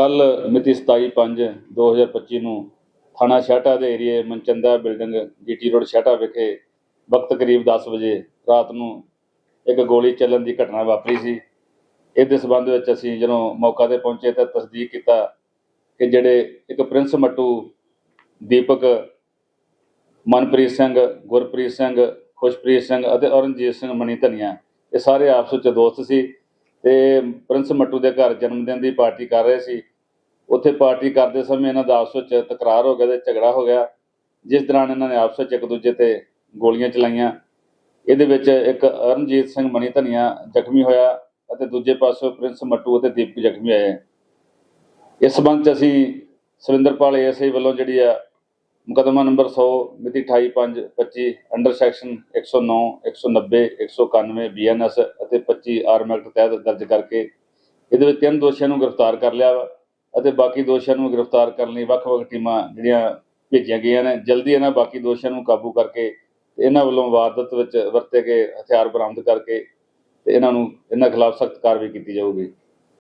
ਕੱਲ ਮਿਤੀ 27/5/2025 ਨੂੰ ਥਾਣਾ ਛਾਟਾ ਦੇ ਏਰੀਏ Manchanda building GT road Chhata ਵਿਖੇ ਵਕਤ ਕਰੀਬ 10 ਵਜੇ ਰਾਤ ਨੂੰ ਇੱਕ ਗੋਲੀ ਚੱਲਣ ਦੀ ਘਟਨਾ ਵਾਪਰੀ ਸੀ। ਇਹਦੇ ਸਬੰਧ ਵਿੱਚ ਅਸੀਂ ਜਦੋਂ ਮੌਕਾ ਤੇ ਪਹੁੰਚੇ ਤਾਂ ਤਸਦੀਕ ਕੀਤਾ ਕਿ ਜਿਹੜੇ ਇੱਕ ਪ੍ਰਿੰਸ ਮੱਟੂ, ਦੀਪਕ, ਮਨਪ੍ਰੀਤ ਸਿੰਘ, ਗੁਰਪ੍ਰੀਤ ਸਿੰਘ, ਖੁਸ਼ਪ੍ਰੀਤ ਸਿੰਘ ਅਤੇ ਔਰੰਜੀਤ ਸਿੰਘ ਮਨੀ ਧਨੀਆ, ਇਹ ਸਾਰੇ ਆਪਸ ਵਿੱਚ ਦੋਸਤ ਸੀ ਤੇ ਪ੍ਰਿੰਸ ਮੱਟੂ ਦੇ ਘਰ ਜਨਮ ਦਿਨ ਦੀ ਪਾਰਟੀ ਕਰ ਰਹੇ ਸੀ। ਉੱਥੇ ਪਾਰਟੀ ਕਰਦੇ ਸਮੇਂ ਇਹਨਾਂ ਦਾ ਆਪਸ ਵਿੱਚ ਤਕਰਾਰ ਹੋ ਗਿਆ ਤੇ ਝਗੜਾ ਹੋ ਗਿਆ, ਜਿਸ ਦੌਰਾਨ ਇਹਨਾਂ ਨੇ ਆਪਸ ਵਿੱਚ ਇੱਕ ਦੂਜੇ ਤੇ ਗੋਲੀਆਂ ਚਲਾਈਆਂ। ਇਹਦੇ ਵਿੱਚ ਇੱਕ ਅਰਨਜੀਤ ਸਿੰਘ ਮਨੀ ਧਨੀਆ ਜ਼ਖਮੀ ਹੋਇਆ ਅਤੇ ਦੂਜੇ ਪਾਸੇ ਪ੍ਰਿੰਸ ਮੱਟੂ ਅਤੇ ਦੀਪਕ ਜ਼ਖਮੀ ਆਏ ਇਸ ਸੰਬੰਧ ਚ ਅਸੀਂ ਸੁਰਿੰਦਰਪਾਲ ਏਐਸਆਈ ਵੱਲੋਂ ਜਿਹੜੀ ਆ ਮੁਕੱਦਮਾ ਨੰਬਰ 100 ਮਿਤੀ 28/5/25 ਅੰਡਰ ਸੈਕਸ਼ਨ 109 190 191 ਬੀਐਨਐਸ ਅਤੇ 25 ਆਰਮ ਐਕਟ ਤਹਿਤ ਦਰਜ ਕਰਕੇ ਇਹਦੇ ਵਿੱਚ ਤਿੰਨ ਦੋਸ਼ੀਆਂ ਨੂੰ ਗ੍ਰਿਫਤਾਰ ਕਰ ਲਿਆ ਵਾ। ਅਤੇ ਬਾਕੀ ਦੋਸ਼ੀਆਂ ਨੂੰ ਗ੍ਰਿਫਤਾਰ ਕਰਨ ਲਈ ਵੱਖ-ਵੱਖ ਟੀਮਾਂ ਜਿਹੜੀਆਂ ਭੇਜੀਆਂ ਗਈਆਂ ਨੇ, ਜਲਦੀ ਇਹਨਾਂ ਬਾਕੀ ਦੋਸ਼ੀਆਂ ਨੂੰ ਕਾਬੂ ਕਰਕੇ ਤੇ ਇਹਨਾਂ ਵੱਲੋਂ ਵਾਰਦਾਤ ਵਿੱਚ ਵਰਤੇ ਗਏ ਹਥਿਆਰ ਬਰਾਮਦ ਕਰਕੇ ਤੇ ਇਹਨਾਂ ਨੂੰ, ਇਹਨਾਂ ਖਿਲਾਫ ਸਖਤ ਕਾਰਵਾਈ ਕੀਤੀ ਜਾਊਗੀ।